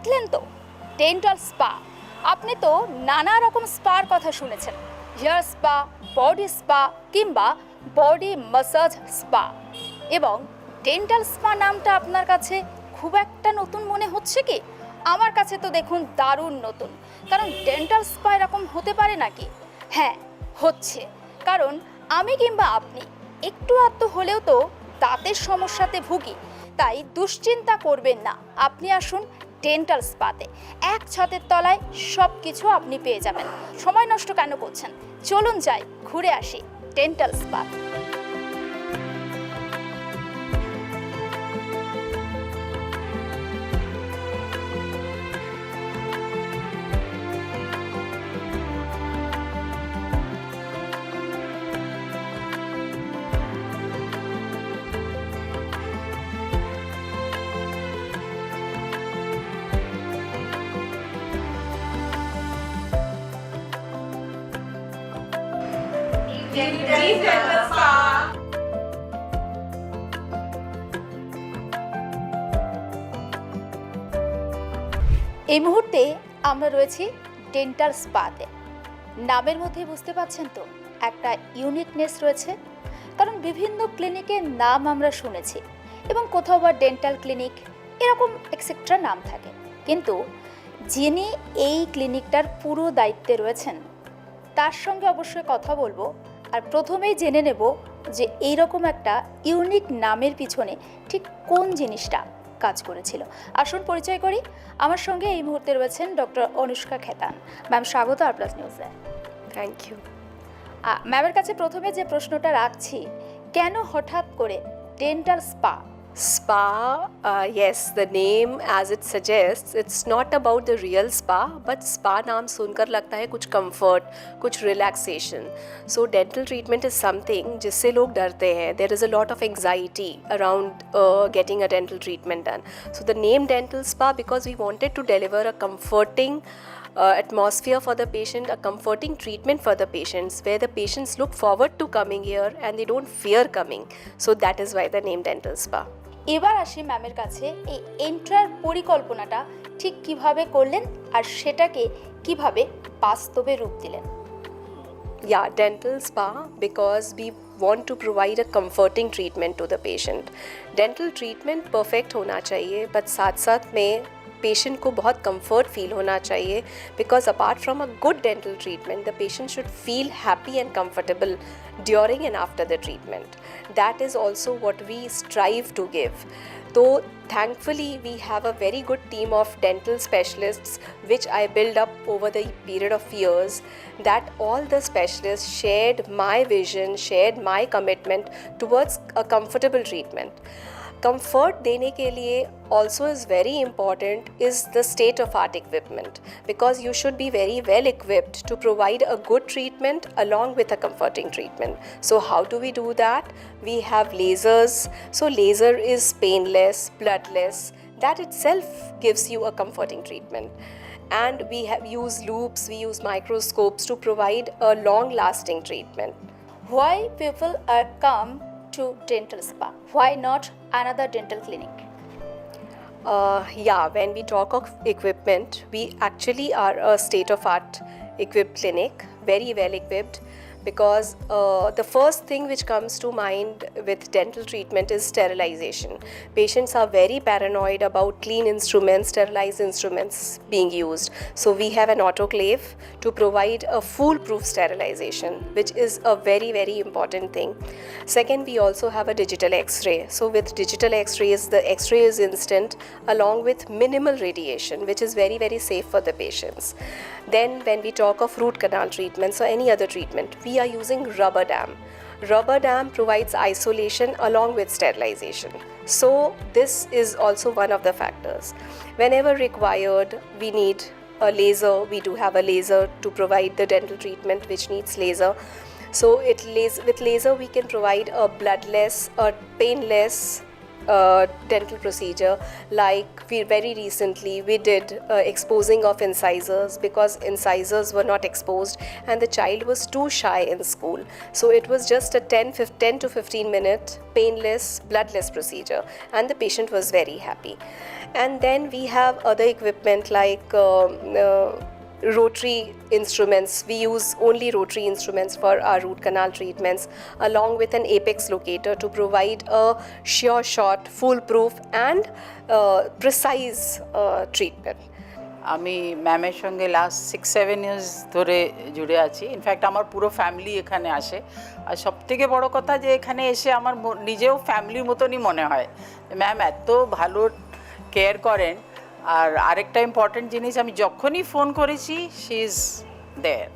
দেখলেন তো? Dental spa আপনি তো নানা রকম স্পার কথা শুনেছেন। হেয়ার স্পা বডি স্পা কিংবা বডি মাসাজ স্পা এবং ডেন্টাল স্পা নামটা আপনার কাছে খুব একটা নতুন মনে হচ্ছে কি? আমার কাছে তো দেখুন দারুণ নতুন। কারণ ডেন্টাল স্পা এরকম হতে পারে নাকি? হ্যাঁ হচ্ছে। কারণ আমি কিংবা আপনি একটু আধটু হলেও তো দাঁতের সমস্যাতে ভুগি। তাই দুশ্চিন্তা করবেন না। আপনি আসুন ডেন্টাল স্পাতে। এক ছাদের তলায় সব কিছু আপনি পেয়ে যাবেন। সময় নষ্ট কেন করছেন? চলুন যাই, ঘুরে আসি ডেন্টাল স্পা আমরা রয়েছি ডেন্টাল স্পাতে। নামের মধ্যে বুঝতে পারছেন তো, একটা ইউনিকনেস রয়েছে, কারণ বিভিন্ন ক্লিনিকের নাম আমরা শুনেছি এবং কোথাও বা ডেন্টাল ক্লিনিক এরকম এক্সেট্রা নাম থাকে। কিন্তু যিনি এই ক্লিনিকটার পুরো দায়িত্বে রয়েছেন, তার সঙ্গে অবশ্যই কথা বলব আর প্রথমেই জেনে নেব যে এইরকম একটা ইউনিক নামের পিছনে ঠিক কোন জিনিসটা। কাজ করেছিল। আসুন পরিচয় করি। আমার সঙ্গে এই মুহূর্তে রয়েছেন ডক্টর অনুষ্কা খেতান ম্যাম স্বাগত আর প্লাস নিউজে থ্যাংক ইউ ম্যামের কাছে প্রথমে যে প্রশ্নটা রাখছি কেন হঠাৎ করে dental spa Spa, uh, yes, the name as it suggests, it's not about the real spa, but spa नाम सुनकर लगता है कुछ comfort, कुछ relaxation. So dental treatment is something जिससे लोग डरते हैं. There is a lot of anxiety around uh, getting a dental treatment done. So the name dental spa because we wanted to deliver a comforting uh, atmosphere for the patient, a comforting treatment for the patients, where the patients look forward to coming here and they don't fear coming. So that is why the name dental spa. এবার আসি ম্যামের কাছে এই এন্ট্রার পরিকল্পনাটা ঠিক কিভাবে করলেন আর সেটাকে কিভাবে বাস্তবে রূপ দিলেন Yeah, dental spa because we want to provide a comforting treatment to the patient. Dental treatment perfect होना चाहिए but साथ साथ में पेशेंट को बहुत कंफर्ट फील होना चाहिए because apart from a good dental treatment the patient should feel happy and comfortable during and after the treatment. That is also what we strive to give. Though thankfully we have a very good team of dental specialists which I built up over the period of years that all the specialists shared my vision, shared my commitment towards a comfortable treatment. comfort dene ke liye also is very important is the state of art equipment because you should be very well equipped to provide a good treatment along with a comforting treatment. So how do we do that? We have lasers. So laser is painless bloodless. That itself gives you a comforting treatment. And we have use loops we use microscopes to provide a long lasting treatment. Why people are come to dental spa? Why not another dental clinic Uh, yeah, when we talk of equipment, we actually are a state of art equipped clinic, very well equipped. Because uh, the first thing which comes to mind with dental treatment is sterilization. Patients are very paranoid about clean instruments, sterilized instruments being used. So, we have an autoclave to provide a foolproof sterilization, which is a very, very important thing. Second, we also have a digital x ray. So, with digital x rays, the x ray is instant along with minimal radiation, which is very, very safe for the patients. Then, when we talk of root canal treatments or any other treatment, we are using rubber dam. Rubber dam provides isolation along with sterilization. So, this is also one of the factors. Whenever required, we need a laser. We do have a laser to provide the dental treatment which needs laser. So, it with laser, we can provide a bloodless a painless uh, dental procedure. Like we very recently we did uh, exposing of incisors because incisors were not exposed and the child was too shy in school. So it was just a 10, 15, 10 to 15 minute painless bloodless procedure and the patient was very happy. And then we have other equipment like um, uh, rotary instruments. We use only rotary instruments for our root canal treatments, along with an apex locator to provide a sure shot, foolproof, and uh, precise uh, treatment. আমি ম্যামের সঙ্গে last six seven years ধরে জুড়ে আছি in fact আমার পুরো family এখানে আসে আর সব থেকে বড় কথা যে এখানে এসে আমার নিজেও ফ্যামিলির মতনই মনে হয় ম্যাম এত ভালো কেয়ার করেন আর আরেকটা ইম্পর্টেন্ট জিনিস আমি যখনই ফোন করেছি শি ইজ দেয়ার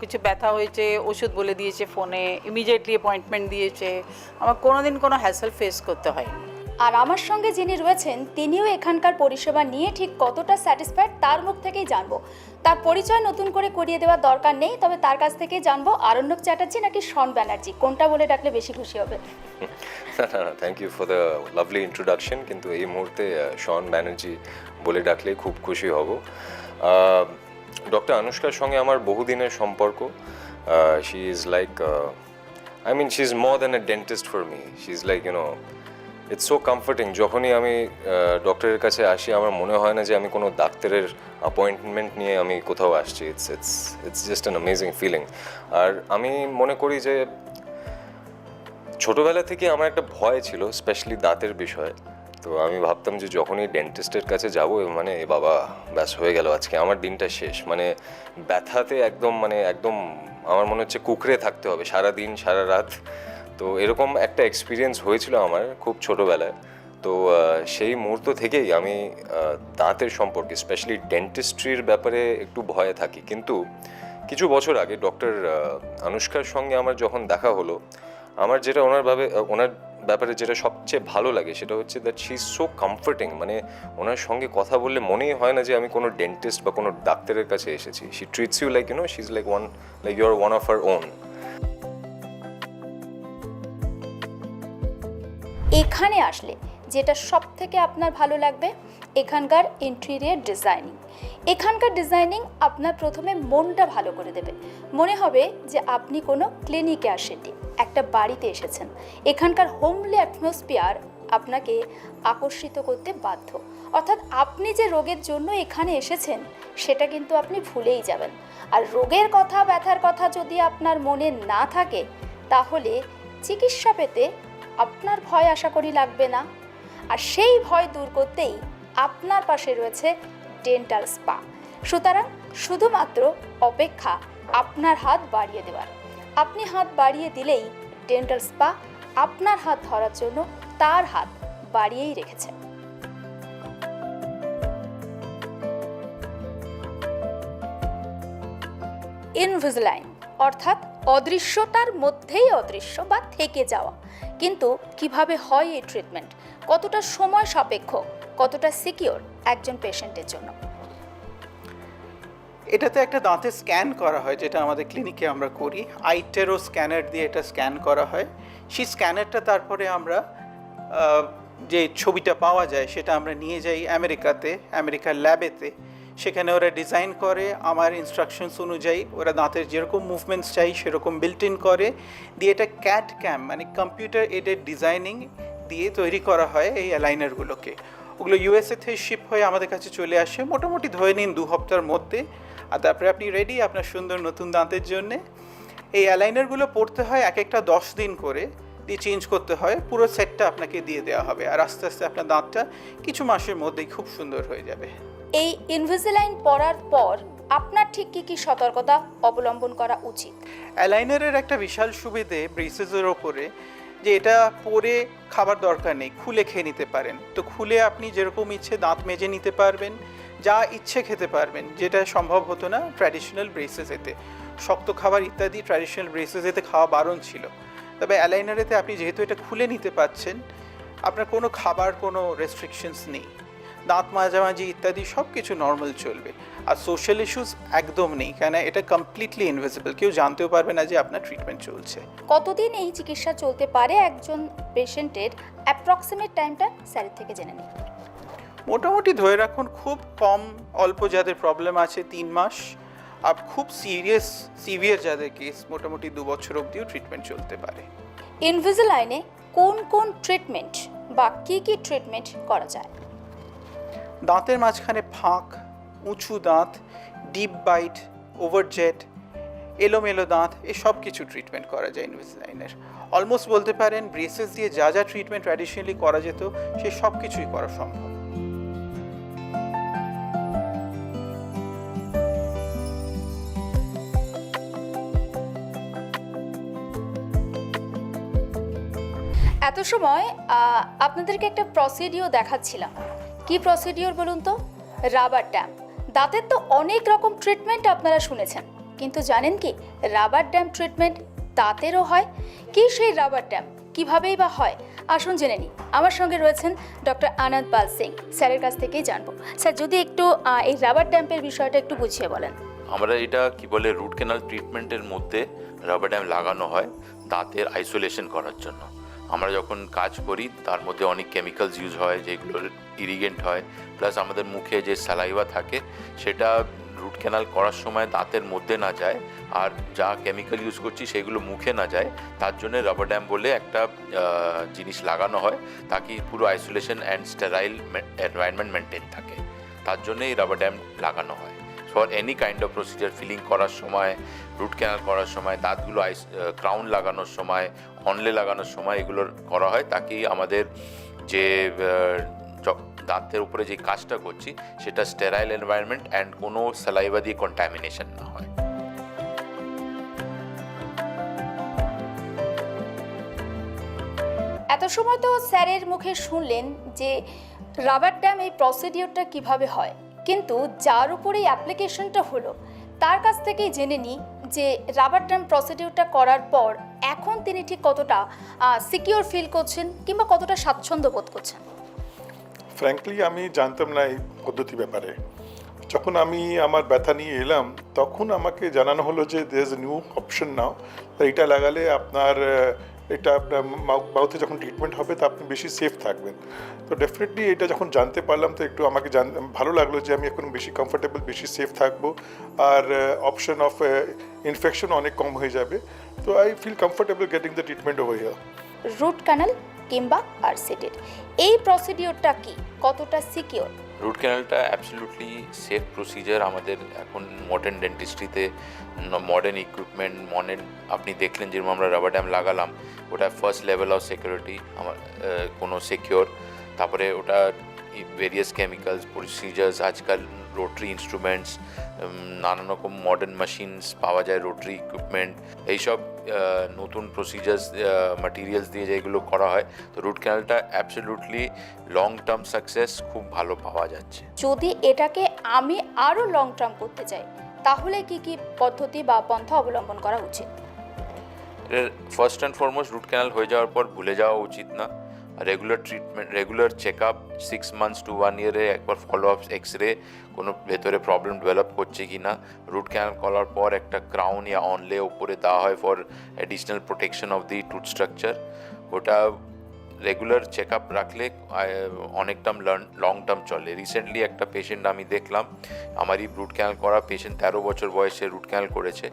কিছু ব্যথা হয়েছে ওষুধ বলে দিয়েছে ফোনে ইমিডিয়েটলি অ্যাপয়েন্টমেন্ট দিয়েছে। আমার কোনোদিন কোনো হ্যাসেল ফেস করতে হয়নি। আর আমার সঙ্গে যিনি রয়েছেন তিনিও এখানকার পরিষেবা নিয়ে ঠিক কতটা স্যাটিসফাইড তার মুখ থেকেই জানব। তার পরিচয় নতুন করে করিয়ে দেওয়ার দরকার নেই তবে তার কাছ থেকেই জানব। আরণ্যক চ্যাটার্জি নাকি শন ব্যানার্জি? কোনটা বলে ডাকলে বেশি খুশি হবে? Thank you for the lovely introduction কিন্তু এই মুহূর্তে শন ব্যানার্জি বলে ডাকলে খুব খুশি হব। ডক্টর আনুষ্কার সঙ্গে আমার বহুদিনের সম্পর্ক। She is like I mean she is more than a dentist for me she is like you know it's so comforting যখনই আমি ডক্টরের কাছে আসি, আমার মনে হয় না যে আমি কোনো ডাক্তারের অ্যাপয়েন্টমেন্ট নিয়ে আমি কোথাও আসছি। It's it's it's just an amazing feeling আর আমি মনে করি যে ছোটবেলা থেকে আমার একটা ভয় ছিল স্পেশালি দাঁতের বিষয়ে। তো আমি ভাবতাম যে যখনই ডেন্টিস্টের কাছে যাব মানে এ বাবা, ব্যাস হয়ে গেল আজকে, আমার দিনটা শেষ। মানে ব্যথাতে একদম মানে একদম আমার মনে হচ্ছে কুকড়ে থাকতে হবে সারা দিন, সারা রাত। তো এরকম একটা এক্সপিরিয়েন্স হয়েছিল আমার খুব ছোটোবেলায়। তো সেই মুহূর্ত থেকেই আমি দাঁতের সম্পর্কে স্পেশালি ডেন্টিস্ট্রির ব্যাপারে একটু ভয়ে থাকি। কিন্তু কিছু বছর আগে ডক্টর আনুষ্কার সঙ্গে আমার যখন দেখা হলো আমার যেটা ওনার ভাবে, ওনার ব্যাপারে যেটা সবচেয়ে ভালো লাগে সেটা হচ্ছে that she is so comforting মানে ওনার সঙ্গে কথা বললে মনেই হয় না যে আমি কোনো ডেন্টিস্ট বা কোনো ডাক্তারের কাছে এসেছি। She treats you like you know she is like one like you are one of our own এখানে আসলে যেটা সব থেকে আপনার ভালো লাগবে, এখানকার ইন্টেরিয়ার ডিজাইনিং এখানকার ডিজাইনিং আপনার প্রথমে মনটা ভালো করে দেবে। মনে হবে যে আপনি কোনো ক্লিনিকে আসেননি। একটা বাড়িতে এসেছেন। এখানকার হোমলি অ্যাটমসফিয়ার আপনাকে আকর্ষিত করতে বাধ্য। অর্থাৎ আপনি যে রোগের জন্য এখানে এসেছেন, সেটা কিন্তু আপনি ভুলেই যাবেন। আর রোগের কথা, ব্যথার কথা যদি আপনার মনে না থাকে, তাহলে চিকিৎসা পেতে আপনার ভয় আশা করি লাগবে না। আর সেই ভয় দূর করতেই আপনার পাশে রয়েছে ডেন্টাল স্পা সুতরাং শুধুমাত্র অপেক্ষা আপনার হাত বাড়িয়ে দেওয়ার। আপনি হাত বাড়িয়ে দিলেই ডেন্টাল স্পা আপনার হাত ধরার জন্য তার হাত বাড়িয়েই রেখেছে। ইনভিজিলাইন অর্থাৎ অদৃশ্যতার মধ্যেই অদৃশ্য বা থেকে যাওয়া। কিন্তু কীভাবে হয় এই ট্রিটমেন্ট কতটা সময় সাপেক্ষ? কতটা সিকিওর একজন পেশেন্টের জন্য? এটাতে একটা দাঁতে স্ক্যান করা হয়, যেটা আমাদের ক্লিনিকে আমরা করি। আইটেরো স্ক্যানার দিয়ে এটা স্ক্যান করা হয়। সেই স্ক্যানারটা তারপরে আমরা যে ছবিটা পাওয়া যায়, সেটা আমরা নিয়ে যাই আমেরিকাতে, আমেরিকার ল্যাবেতে সেখানে ওরা ডিজাইন করে, আমার ইনস্ট্রাকশনস অনুযায়ী ওরা দাঁতের যেরকম মুভমেন্টস চাই, সেরকম বিল্ট ইন করে। দিয়ে এটা ক্যাট ক্যাম মানে কম্পিউটার এডেড ডিজাইনিং দিয়ে তৈরি করা হয় এই অ্যালাইনারগুলোকে ওগুলো ইউএসএ থেকে শিপ হয়ে আমাদের কাছে চলে আসে। মোটামুটি ধরে নিন দু হপ্তার মধ্যে। আর তারপরে আপনি রেডি আপনার সুন্দর নতুন দাঁতের জন্যে। এই অ্যালাইনারগুলো পড়তে হয় এক একটা দশ দিন করে দিয়ে চেঞ্জ করতে হয় পুরো সেটটা আপনাকে দিয়ে দেওয়া হবে। আর আস্তে আস্তে আপনার দাঁতটা কিছু মাসের মধ্যেই খুব সুন্দর হয়ে যাবে। এই ইনভিজিলাইন পড়ার পর আপনার ঠিক কী কী সতর্কতা অবলম্বন করা উচিত? অ্যালাইনারের একটা বিশাল সুবিধে ব্রেসেসের ওপরে যে এটা পরে খাবার দরকার নেই খুলে খেয়ে নিতে পারেন। তো খুলে আপনি যেরকম ইচ্ছে দাঁত মেজে নিতে পারবেন। যা ইচ্ছে খেতে পারবেন, যেটা সম্ভব হতো না ট্র্যাডিশনাল ব্রেসেসেতে শক্ত খাবার ইত্যাদি ট্র্যাডিশনাল ব্রেসেসেতে খাওয়া বারণ ছিল। তবে অ্যালাইনারেতে আপনি যেহেতু এটা খুলে নিতে পারছেন, আপনার কোনো খাবার কোনো রেস্ট্রিকশনস নেই। দাঁত মাঝামাঝি ইত্যাদি সব কিছু নর্মাল চলবে। আর সোশ্যাল ইস্যুস একদম নেই, কেন এটা কমপ্লিটলি ইনভিজিবল কেউ জানতেও পারবে না যে আপনার ট্রিটমেন্ট চলছে। কতদিন এই চিকিৎসা চলতে পারে একজন পেশেন্টের অ্যাপ্রক্সিমেট টাইমটা স্যারের থেকে জেনে নিই মোটামুটি ধরে রাখুন খুব কম অল্প যাদের প্রবলেম আছে তিন মাস আর খুব সিরিয়াস সিভিয়ার যাদের কেস মোটামুটি দু বছর অবধিও ট্রিটমেন্ট চলতে পারে। ইনভিজিলাইনে কোন কোন ট্রিটমেন্ট বা কি কি ট্রিটমেন্ট করা যায়? দাঁতের মাঝখানে ফাঁক উঁচু দাঁত ডিপ বাইট ওভারজেট এলোমেলো দাঁত এই সব কিছু ট্রিটমেন্ট করা যায় ইনভিজিলাইনের অলমোস্ট বলতে পারেন ব্রেসেস দিয়ে যা যা ট্রিটমেন্ট ট্র্যাডিশনালি করা যেত সে সব কিছুই করা সম্ভব। এত সময় আপনাদেরকে একটা প্রসিডিও দেখাচ্ছিলাম। কি প্রসিডিওর বলুন তো? রাবার ড্যাম দাঁতের তো অনেক রকম ট্রিটমেন্ট আপনারা শুনেছেন। কিন্তু জানেন কি রাবার ড্যাম ট্রিটমেন্ট দাঁতেরও হয়? কি সেই রাবার ড্যাম কীভাবেই বা হয়? আসুন জেনে নিই। আমার সঙ্গে রয়েছেন ডক্টর আনন্দ পাল সিং। স্যারের কাছ থেকেই জানব। স্যার, যদি একটু এই রাবার ড্যাম্পের বিষয়টা একটু বুঝিয়ে বলেন। আমরা এটা কি বলে রুট ক্যানাল ট্রিটমেন্টের মধ্যে রাবার ড্যাম লাগানো হয় দাঁতের আইসোলেশন করার জন্য। আমরা যখন কাজ করি, তার মধ্যে অনেক কেমিক্যালস ইউজ হয়, যেগুলো ইরিগেন্ট হয় প্লাস আমাদের মুখে যে স্যালাইভা থাকে, সেটা রুট ক্যানাল করার সময় দাঁতের মধ্যে না যায়, আর যা কেমিক্যাল ইউজ করছি সেগুলো মুখে না যায়। তার জন্য রাবার ড্যাম বলে একটা জিনিস লাগানো হয়, তাকে পুরো isolation and sterile environment maintain থাকে। তার জন্য এই রাবার ড্যাম লাগানো হয়। For any kind of procedure filling করার সময় রুট ক্যানাল করার সময়, দাঁতগুলো আইস ক্রাউন লাগানোর সময় অনলে লাগানোর সময় এগুলোর করা হয় তাকে আমাদের যে দাঁতের উপরে যে কাজটা করছি, সেটা স্টেরাইল এনভায়রনমেন্ট অ্যান্ড কোনো স্যালাইভা দিয়ে কন্টামিনেশন না হয়। এত সময় তো স্যারের মুখে শুনলেন যে রাবার ড্যাম এই প্রসিডিওরটা কীভাবে হয়। কিন্তু যার উপরে অ্যাপ্লিকেশনটা হলো, তার কাছ থেকেই জেনে নিই যে রাবার ড্যাম প্রসিডিওরটা করার পর এখন তিনি ঠিক কতটা সিকিওর ফিল করছেন কিংবা কতটা স্বাচ্ছন্দ্য বোধ করছেন? ফ্র্যাঙ্কলি আমি জানতাম না এই পদ্ধতি ব্যাপারে। যখন আমি আমার ব্যথা নিয়ে এলাম, তখন আমাকে জানানো হলো যে there is new option now এটা লাগালে আপনার এটা আপনার মাউথে যখন ট্রিটমেন্ট হবে, তা আপনি বেশি সেফ থাকবেন। তো ডেফিনেটলি এটা যখন জানতে পারলাম, তো একটু আমাকে জান, ভালো লাগল যে আমি এখন বেশি কমফোর্টেবল বেশি সেফ থাকব। আর অপশন অফ ইনফেকশন অনেক কম হয়ে যাবে। তো I feel comfortable getting the treatment over here root canal কিংবা আরসিটির এই প্রসিডিওরটা কি? কতটা সিকিওর রুট ক্যানালটা অ্যাবসলিউটলি সেফ প্রসিজার আমাদের এখন মডার্ন ডেন্টিস্ট্রিতে মডার্ন ইকুইপমেন্ট মডার্ন আপনি দেখলেন যেরকম আমরা রাবার ড্যাম লাগালাম, ওটা ফার্স্ট লেভেল অফ সিকিউরিটি আমার কোনো সিকিওর তারপরে ওটা ভেরিয়াস কেমিক্যালস প্রসিজার্স আজকাল রোটারি ইনস্ট্রুমেন্টস নানান রকম মডার্ন মেশিনস পাওয়া যায় রোটারি ইকুইপমেন্ট এইসব নতুন প্রসিজার্স মাটিরিয়ালস দিয়ে যেগুলো করা হয় তো রুট ক্যানালটা অ্যাবসলিউটলি লং টার্ম সাকসেস খুব ভালো পাওয়া যাচ্ছে। যদি এটাকে আমি আরও লং টার্ম করতে চাই তাহলে কি কি পদ্ধতি বা পন্থা অবলম্বন করা উচিত? First and foremost root canal হয়ে যাওয়ার পর ভুলে যাওয়া উচিত না। Regular treatment regular check up six months to one ইয়ারে একবার ফলো আপ এক্স রে কোনো ভেতরে প্রবলেম ডেভেলপ করছে কি না? রুট ক্যানাল করার পর একটা ক্রাউন ইয়া অনলে ওপরে দেওয়া হয় for additional protection of the tooth structure ওটা রেগুলার চেক আপ রাখলে অনেক টার্ম লং টার্ম চলে। রিসেন্টলি একটা পেশেন্ট আমি দেখলাম, আমারই রুট ক্যানাল করা পেশেন্ট তেরো বছর বয়সে রুট ক্যানাল করেছে।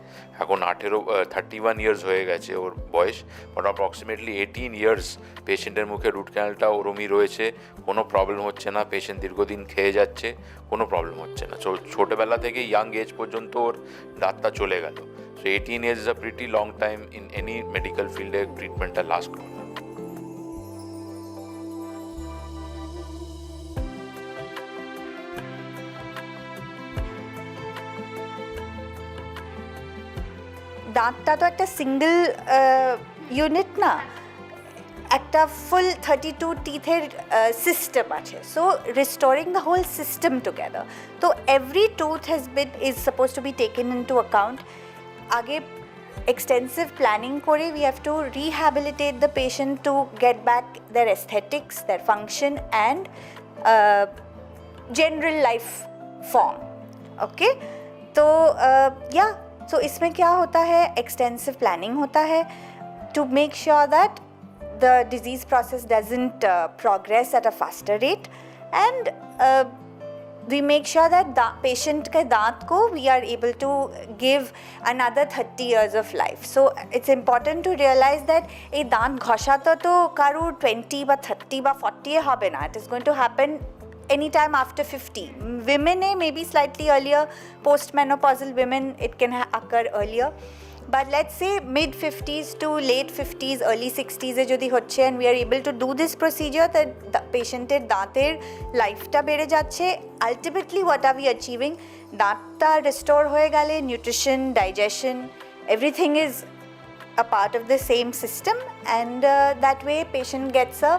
এখন আঠেরো থার্টি ওয়ান ইয়ার্স হয়ে গেছে ওর বয়স বাট অ্যাপ্রক্সিমেটলি এইটিন ইয়ার্স পেশেন্টের মুখে রুট ক্যানালটা ওরমই রয়েছে। কোনো প্রবলেম হচ্ছে না পেশেন্ট দীর্ঘদিন খেয়ে যাচ্ছে, কোনো প্রবলেম হচ্ছে না। ছোটোবেলা থেকে ইয়াং এজ পর্যন্ত ওর দাঁতটা চলে গেল। So eighteen years is a pretty long time in any medical ফিল্ডে ট্রিটমেন্টটা লাস্ট করে। দাঁতটা তো একটা সিঙ্গেল ইউনিট না একটা ফুল থার্টি টু টিথের সিস্টেম আছে so restoring the whole system together তো every tooth has been is suppose to be taken into account আগে এক্সটেন্সিভ প্ল্যানিং করে we have to rehabilitate the patient to get back their aesthetics their function and general life form okay so uh, yeah सो इसमें क्या होता है extensive planning होता है to make sure that the disease process doesn't uh, progress at a faster rate and uh, we make sure that the patient के दांत को we are able to give another 30 years of life so it's important to realize that এই দাঁত ঘষাতে তো কারোর 20 বা 30 বা 40 এ হবে না it is going to happen anytime after 50 women eh, maybe slightly earlier postmenopausal women it can ha- occur earlier but let's say mid 50s to late 50s early 60s এ যদি হচ্ছে and we are able to do this procedure that the পেশেন্টের দাঁতের লাইফটা বেড়ে যাচ্ছে ultimately what are we achieving দাঁতটা restore হয়ে গেলে nutrition digestion everything is a part of the same system and uh, that way patient gets a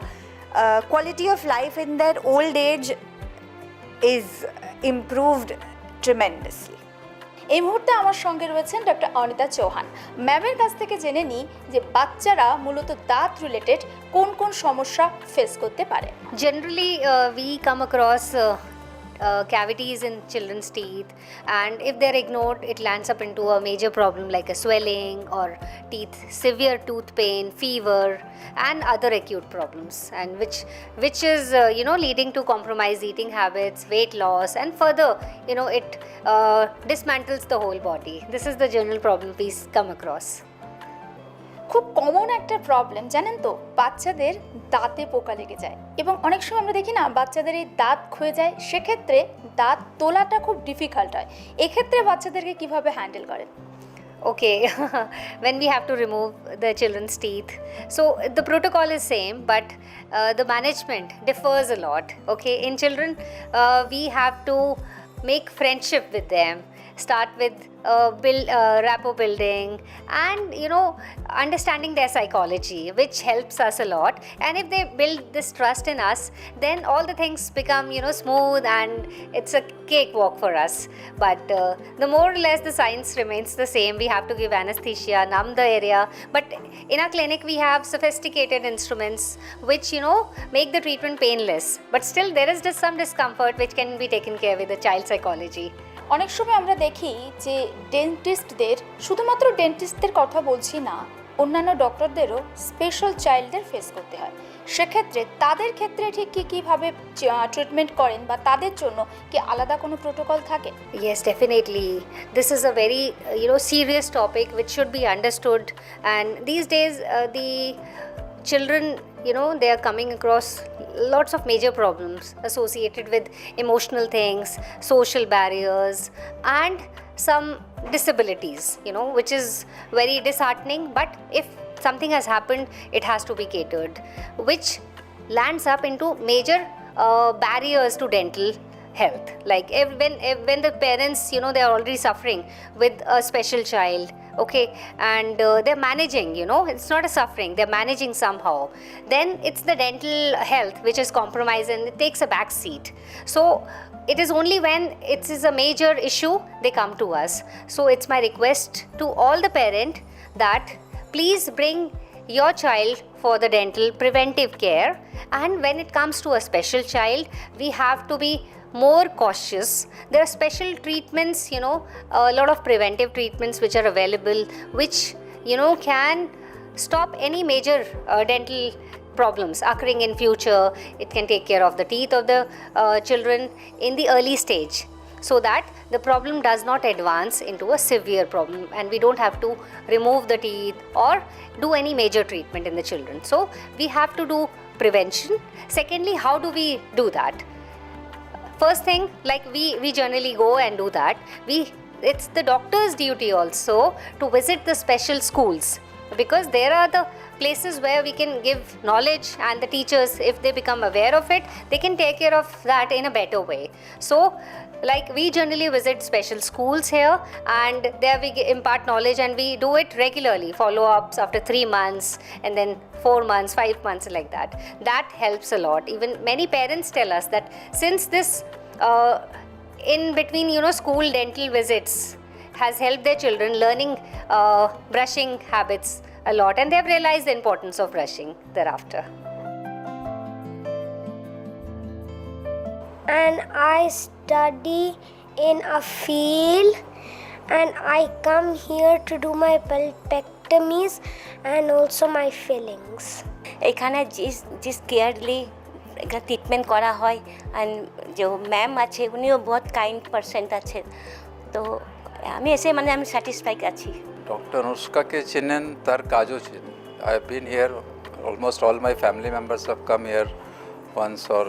Uh, quality of life in their old age is improved tremendously. এই মুহূর্তে আমার সঙ্গে রয়েছেন doctor Anita Chauhan. ম্যামের কাছ থেকে জেনে নিই যে বাচ্চারা মূলত দাঁত রিলেটেড কোন কোন সমস্যা ফেস করতে পারে। Generally we come across uh, cavities in children's teeth, and if they're ignored, it lands up into a major problem like a swelling or teeth, severe tooth pain, fever, and other acute problems, and which which is uh, you know leading to compromised eating habits, weight loss, and further you know it uh, dismantles the whole body. This is the general problem we come across. খুব common একটা problem জানেন তো? বাচ্চাদের দাঁতে পোকা লেগে যায়। এবং অনেক সময় আমরা দেখি না, বাচ্চাদের এই দাঁত খুয়ে যায়, সেক্ষেত্রে দাঁত তোলাটা খুব ডিফিকাল্ট হয়। এক্ষেত্রে বাচ্চাদেরকে কীভাবে হ্যান্ডেল করেন? Okay when we have to remove the children's teeth so the protocol is same but the management differs lot okay in children we have to make friendship with them start with uh, build uh, rapport building and you know understanding their psychology which helps us a lot. And if they build this trust in us then all the things become you know smooth and it's a cakewalk for us. But uh, the more or less the science remains the same we have to give anesthesia numb the area. But in our clinic we have sophisticated instruments which you know make the treatment painless. But still there is just some discomfort which can be taken care with the child psychology অনেক সময় আমরা দেখি যে ডেন্টিস্টদের শুধুমাত্র ডেন্টিস্টদের কথা বলছি না, অন্যান্য ডক্টরদেরও স্পেশাল চাইল্ডদের ফেস করতে হয়। সেক্ষেত্রে তাদের ক্ষেত্রে ঠিক কী কীভাবে ট্রিটমেন্ট করেন বা তাদের জন্য কি আলাদা কোনো প্রোটোকল থাকে? Yes definitely this is a very you know serious topic which should be understood and these days the children you know they are coming across lots of major problems associated with emotional things, social barriers, and some disabilities. You know, which is very disheartening. But if something has happened, it has to be catered, which lands up into major uh, barriers to dental health. Like when when the parents you know they are already suffering with a special child okay and uh, they're managing you know it's not a suffering they're managing somehow then it's the dental health which is compromised and it takes a back seat. So it is only when it is a major issue they come to us. So it's my request to all the parent that please bring your child for the dental preventive care. And when it comes to a special child we have to be more cautious. There are special treatments you know a lot of preventive treatments which are available which you know can stop any major uh, dental problems occurring in future. It can take care of the teeth of the uh, children in the early stage so that the problem does not advance into a severe problem and we don't have to remove the teeth or do any major treatment in the children. So we have to do prevention. Secondly how do we do that first thing like we we generally go and do that. We it's the doctor's duty also to visit the special schools because there are the places where we can give knowledge and the teachers if they become aware of it they can take care of that in a better way. So like we generally visit special schools here and there we impart knowledge and we do it regularly. Follow ups after 3 months and then 4 months 5 months like that. That helps a lot. Even many parents tell us that since this uh, in between you know school dental visits has helped their children learning uh, brushing habits a lot and they've realized the importance of brushing thereafter. And I study in a field and I come here to do my pulpectomies and also my fillings. এখানে জিস কেয়ারলি এখানে treatment করা হয় and যে ma'am আছে উনিও বহুত kind percent আছে। তো আমি এসে মানে আমি স্যাটিসফাইড আছি। ডক্টর অনুষ্কাকে চেনেন তার কাজও চেনেন। I have been here almost all my family members have come here once or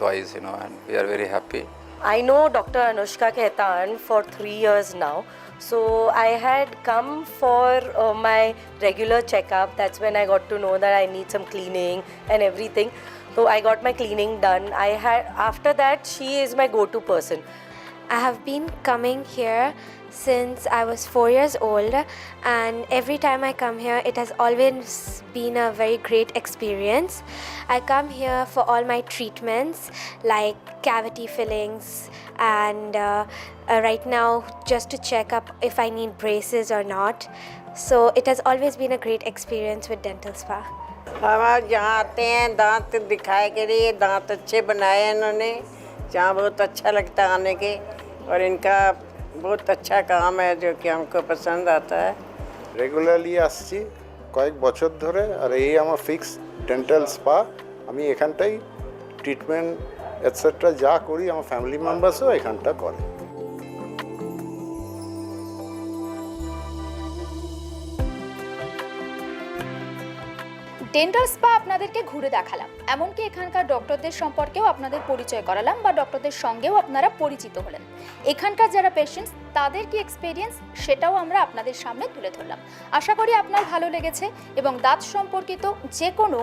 twice you know and we are very happy I know Dr. Anushka Khaitan for three years now. So I had come for uh, my regular checkup. That's when I got to know that I need some cleaning and everything. So I got my cleaning done. I had after that she is my go-to person. I have been coming here since I was four years old, and every time I come here, it has always been a very great experience. I come here for all my treatments like cavity fillings, and uh, uh, right now, just to check up if I need braces or not. So, it has always been a great experience with Dental Spa. हम आज यहाँ आते हैं दांत दिखाए के लिए दांत अच्छे बनाए हैं इन्होंने जहाँ बहुत अच्छा लगता है आने के और इनका बहुत अच्छा काम है जो कि हमको पसंद आता है রেগুলারলি আসছি কয়েক বছর ধরে আর এই আমার ফিক্স ডেন্টাল স্পা আমি এখানটাই ট্রিটমেন্ট এটসেট্রা যা করি আমার ফ্যামিলি মেম্বার্সও এখানটা করে ডেন্টাল স্পা আপনাদেরকে ঘুরে দেখালাম। এমনকি এখানকার ডক্টরদের সম্পর্কেও আপনাদের পরিচয় করালাম বা ডক্টরদের সঙ্গেও আপনারা পরিচিত হলেন। এখানকার যারা পেশেন্টস তাদের কি এক্সপিরিয়েন্স সেটাও আমরা আপনাদের সামনে তুলে ধরলাম। আশা করি আপনার ভালো লেগেছে এবং দাঁত সম্পর্কিত যে কোনো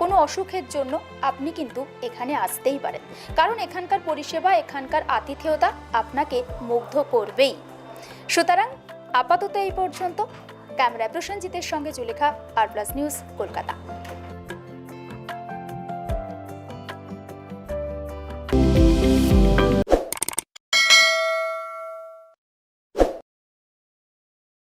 কোনো অসুখের জন্য আপনি কিন্তু এখানে আসতেই পারেন। কারণ এখানকার পরিষেবা, এখানকার আতিথেয়তা আপনাকে মুগ্ধ করবেই। সুতরাং আপাতত এই পর্যন্ত ক্যামেরা প্রসেনজিতের সঙ্গে Zulekha R plus news Kolkata.